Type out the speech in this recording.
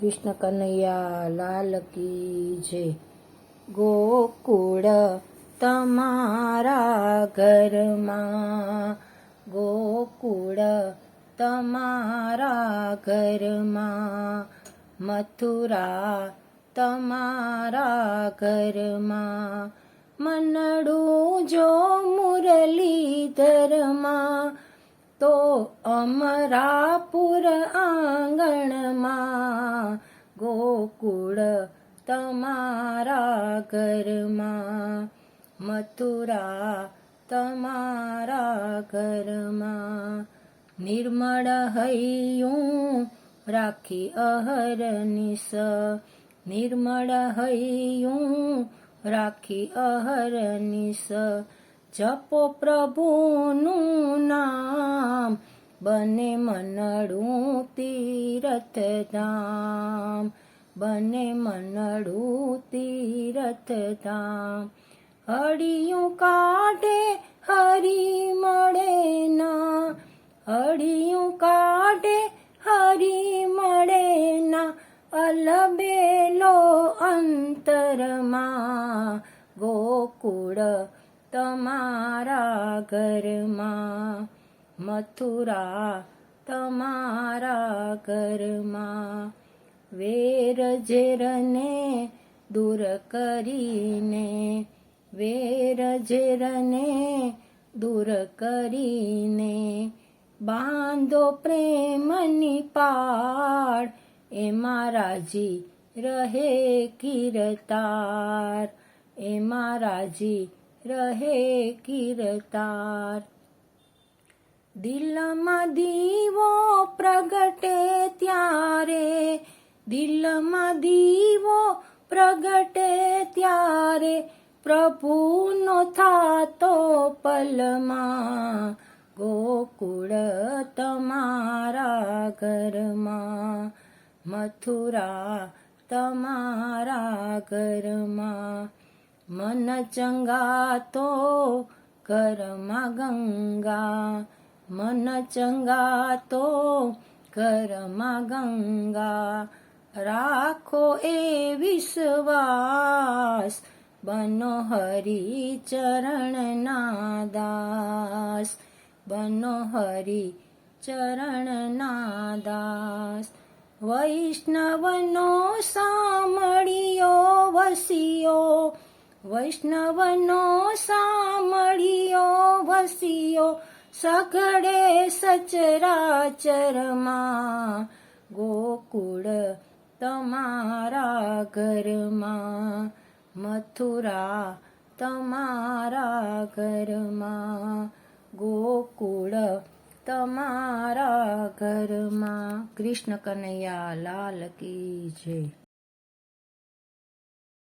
કૃષ્ણ કનૈયા લાલ કી જય. ગોકુળ તમારા ઘરમાં, ગોકુળ તમારા ઘરમાં, મથુરા તમારા ઘરમાં, મનડું જો મુરલીધરમાં તો અમરાપુર આંગણમાં ગોકુળ તમારા ઘરમાં, મથુરા તમારા ઘરમાં. નિર્મળ હૈયું રાખી અહરનિશ નિર્મળ હૈયું રાખી અહરનિશ જપો પ્રભુનું નામ, બને મનડું તીરથ ધામ બને મનડું તીરથ ધામ હડિયું કાઢે, હરી મળે ના, હળિયું કાઢે, હરી મળે ના, અલબેલો અંતરમાં ગોકુળ તમારા ઘરમાં, મથુરા તમારા ઘરમાં, વેર ઝેરને દૂર કરીને, વેર ઝેરને દૂર કરીને, બાંધો પ્રેમની પાડ એ રાજી રહે કિરતાર, એ રાજી રહે કિરતાર દિલમાં દીવો પ્રગટે ત્યારે દિલમાં દીવો પ્રગટે ત્યારે પ્રભુનો થાતો પલમાં ગોકુળ તમારા ઘરમાં મથુરા તમારા ઘરમાં મન ચંગાતો ઘરમાં ગંગા. મન ચંગાતો ઘરમાં ગંગા. રાખો એ વિશ્વાસ, બનો હરી ચરણના દાસ બનો હરી ચરણના દાસ વૈષ્ણવનો સામળિયો વસિયો વૈષ્ણવનો સામળિયો વસિયો સઘળે સચરાચરમાં. ગોકુળ તમારા ઘરમાં, મથુરા તમારા ઘરમાં. ગોકુળ તમારા ઘરમાં. કૃષ્ણ કનૈયા, લાલ કી જય.